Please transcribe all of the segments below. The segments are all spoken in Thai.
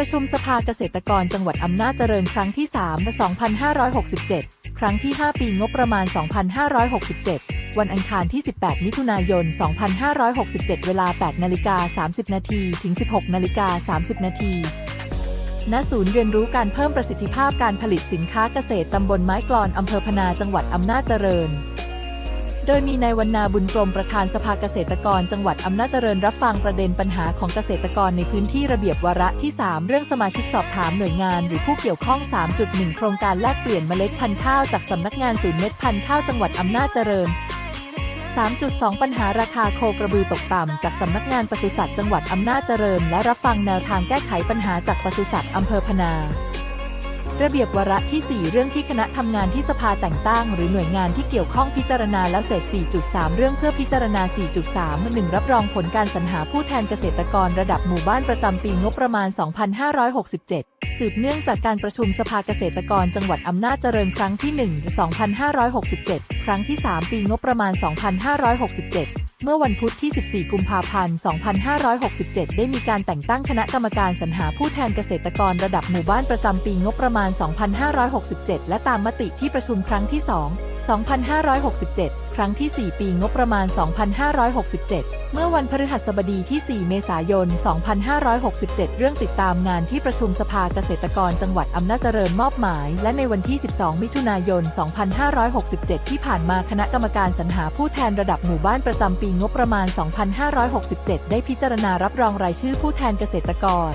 ประชุมสภาเกษตรกรจังหวัดอำนาจเจริญครั้งที่ 3 2567 ครั้งที่ 5 ปีงบประมาณ 2567 วันอังคารที่ 18 มิถุนายน 2567 เวลา 8 นาฬิกา 30 นาทีถึง 16 นาฬิกา 30 นาทีณศูนย์เรียนรู้การเพิ่มประสิทธิภาพการผลิตสินค้าเกษตรตำบลไม้กลอนอำเภอพนาจังหวัดอำนาจเจริญ โดยมีนายวรรณาบุญกรมประธานสภาเกษตรกรจังหวัดอำนาจเจริญรับฟังประเด็นปัญหาของเกษตรกรในพื้นที่ระเบียบวาระที่ 3 เรื่องสมาชิกสอบถามหน่วยงานหรือผู้เกี่ยวข้อง 3.1 โครงการแลกเปลี่ยนเมล็ดพันธุ์ข้าวจากสำนักงานศูนย์เม็ดพันธุ์ข้าวจังหวัดอำนาจเจริญ 3.2 ปัญหาราคาโคกระบือตกต่ำจากสำนักงานปศุสัตว์จังหวัดอำนาจเจริญ และรับฟังแนวทางแก้ไขปัญหาจากปศุสัตว์อำเภอพนา ระเบียบวาระที่ 4 เรื่องที่คณะทำงานที่สภาแต่งตั้ง หรือหน่วยงานที่เกี่ยวข้องพิจารณาแล้วเสร็จ 4.3 เรื่องเพื่อพิจารณา 4.3 1 รับรองผลการสรรหาผู้แทนเกษตรกรระดับหมู่บ้านประจำปีงบประมาณ 2567 สืบเนื่องจากการประชุมสภาเกษตรกรจังหวัดอำนาจเจริญครั้งที่ 1 2567 ครั้งที่ 3 ปีงบประมาณ 2567 เมื่อวันพุธที่ 14 กุมภาพันธ์ 2567 ได้มีการแต่งตั้งคณะกรรมการสรรหาผู้แทนเกษตรกรระดับหมู่บ้านประจำปีงบประมาณ 2567 และตามมติที่ประชุมครั้งที่ 2 2567 ครั้งที่ 4 ปีงบประมาณ 2567 เมื่อวันพฤหัสบดีที่ 4 เมษายน 2567 เรื่องติดตามงานที่ประชุมสภาเกษตรกรจังหวัดอำนาจเจริญมอบหมาย และในวันที่ 12 มิถุนายน 2567 ที่ผ่านมาคณะกรรมการสรรหาผู้แทนระดับหมู่บ้านประจำปีงบประมาณ 2567 ได้พิจารณารับรองรายชื่อผู้แทนเกษตรกร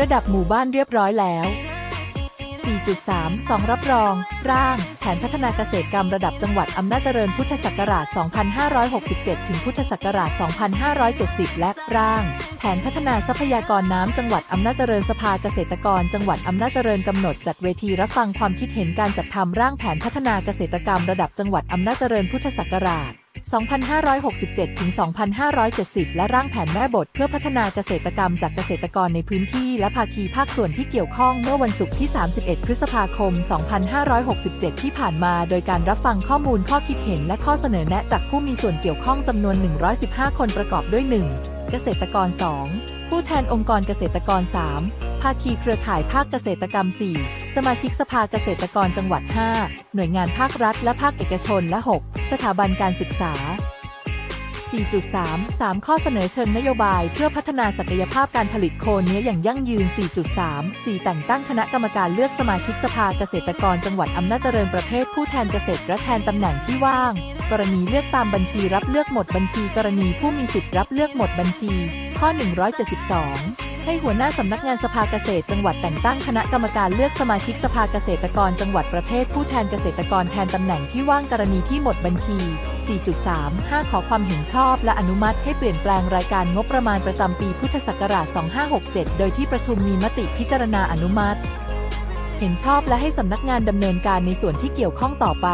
ระดับหมู่บ้านเรียบร้อยแล้ว 4.3 2 รับรอง ร่าง แผนพัฒนาเกษตรกรรมระดับจังหวัดอำนาจเจริญพุทธศักราช 2567 ถึงพุทธศักราช 2570 และร่าง แผนพัฒนาทรัพยากรน้ำจังหวัดอำนาจเจริญสภาเกษตรกร จังหวัดอำนาจเจริญกำหนดจัดเวทีรับฟังความคิดเห็นการจัดทำร่างแผนพัฒนาเกษตรกรรมระดับจังหวัดอำนาจเจริญพุทธศักราช 2567 ถึง 2570 และร่างแผนแม่บทเพื่อพัฒนาเกษตรกรรมจากเกษตรกรในพื้นที่และภาคีภาคส่วนที่เกี่ยวข้องเมื่อวันศุกร์ที่ 31 พฤษภาคม 2567 ที่ผ่านมา โดยการรับฟังข้อมูลข้อคิดเห็นและข้อเสนอแนะจากผู้มีส่วนเกี่ยวข้องจำนวน 115 คนประกอบด้วย 1. เกษตรกร 2. ผู้แทนองค์กรเกษตรกร 3. ภาคีเครือข่ายภาคเกษตรกรรม 4. สมาชิกสภาเกษตรกรจังหวัด 5 หน่วยงานภาครัฐและภาคเอกชนและ 6 สถาบันการศึกษา 4.3 3 ข้อเสนอเชิงนโยบาย เพื่อพัฒนาศักยภาพการผลิตโคเนื้ออย่างยั่งยืน 4.3 4 แต่งตั้งคณะกรรมการเลือกสมาชิกสภาเกษตรกรจังหวัดอำนาจเจริญประเภทผู้แทนเกษตรและแทนตำแหน่งที่ว่าง กรณีเลือกตามบัญชีรับเลือกหมดบัญชี กรณีผู้มีสิทธิ์รับเลือกหมดบัญชี ข้อ 172 ให้หัวหน้าสำนักงานสภาเกษตรจังหวัดแต่งตั้งคณะกรรมการเลือกสมาชิกสภาเกษตรกรจังหวัดประเภทผู้แทนเกษตรกรแทนตำแหน่งที่ว่างกรณีที่หมดบัญชี 4.3 5 ขอความเห็นชอบและอนุมัติให้เปลี่ยนแปลงรายการงบประมาณประจำปีพุทธศักราช 2567 โดยที่ประชุมมีมติพิจารณาอนุมัติ เห็นชอบและให้สำนักงานดำเนินการในส่วนที่เกี่ยวข้องต่อไป